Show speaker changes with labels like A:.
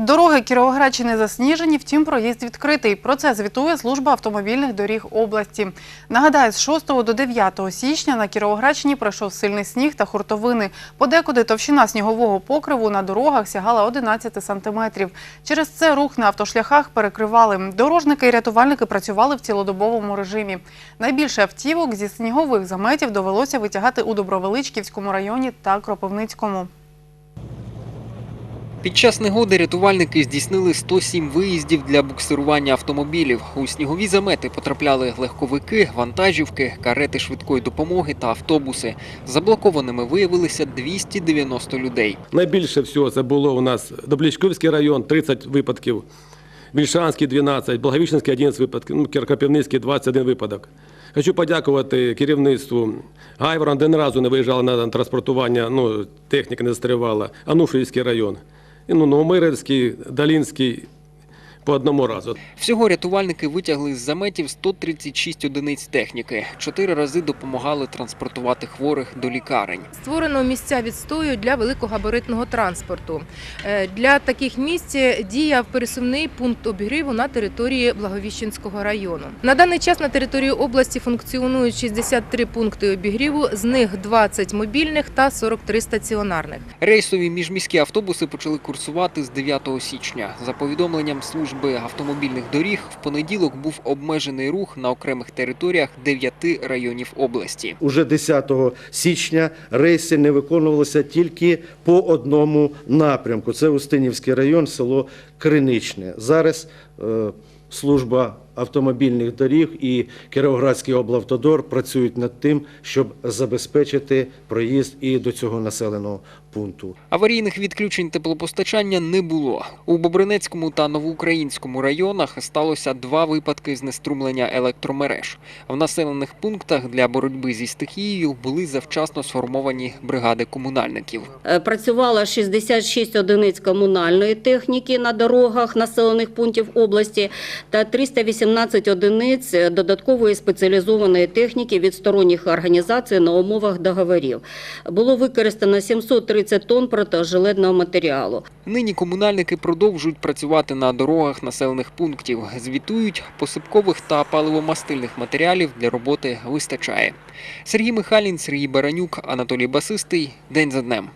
A: Дороги Кіровоградщини засніжені, втім проїзд відкритий. Про це звітує служба автомобільних доріг області. Нагадаю, з 6 до 9 січня на Кіровоградщині пройшов сильний сніг та хуртовини. Подекуди товщина снігового покриву на дорогах сягала 11 сантиметрів. Через це рух на автошляхах перекривали. Дорожники і рятувальники працювали в цілодобовому режимі. Найбільше автівок зі снігових заметів довелося витягати у Добровеличківському районі та Кропивницькому.
B: Під час негоди рятувальники здійснили 107 виїздів для буксирування автомобілів. У снігові замети потрапляли легковики, вантажівки, карети швидкої допомоги та автобуси. Заблокованими виявилися 290 людей.
C: Найбільше всього це було у нас Доблічківський район 30 випадків, Вільшанський 12, Благовіщенський 11 випадків, ну, Кропивницький 21 випадок. Хочу подякувати керівництву Гайворон, ні разу не виїжджали на транспортування, ну, техніка не застрявала, Ануфрівський район, ну, Новомирецький, Долінський по одному разу.
B: Всього рятувальники витягли з заметів 136 одиниць техніки. Чотири рази допомагали транспортувати хворих до лікарень.
D: Створено місця відстою для великогабаритного транспорту. Е, Для таких місць діяв пересувний пункт обігріву на території Благовіщенського району. На даний час на території області функціонують 63 пункти обігріву, з них 20 мобільних та 43 стаціонарних.
B: Рейсові міжміські автобуси почали курсувати з 9 січня. За повідомленням служби автомобільних доріг, в понеділок був обмежений рух на окремих територіях дев'яти районів області.
E: Уже 10 січня рейси не виконувалися тільки по одному напрямку. Це Устинівський район, село Криничне. Зараз е, служба автомобільних доріг і Кіровоградський облавтодор працюють над тим, щоб забезпечити проїзд і до цього населеного пункту.
B: Аварійних відключень теплопостачання не було. У Бобринецькому та Новоукраїнському районах сталося два випадки знеструмлення електромереж. В населених пунктах для боротьби зі стихією були завчасно сформовані бригади комунальників.
F: Е, Працювало 66 одиниць комунальної техніки на дорогах населених пунктів області та 318 одиниць додаткової спеціалізованої техніки від сторонніх організацій на умовах договорів. Було використано 730 тонн протижилетного матеріалу.
B: Нині комунальники продовжують працювати на дорогах населених пунктів. Звітують, посипкових та паливомастильних матеріалів для роботи вистачає. Сергій Михайлін, Сергій Баранюк, Анатолій Басистий. День за днем.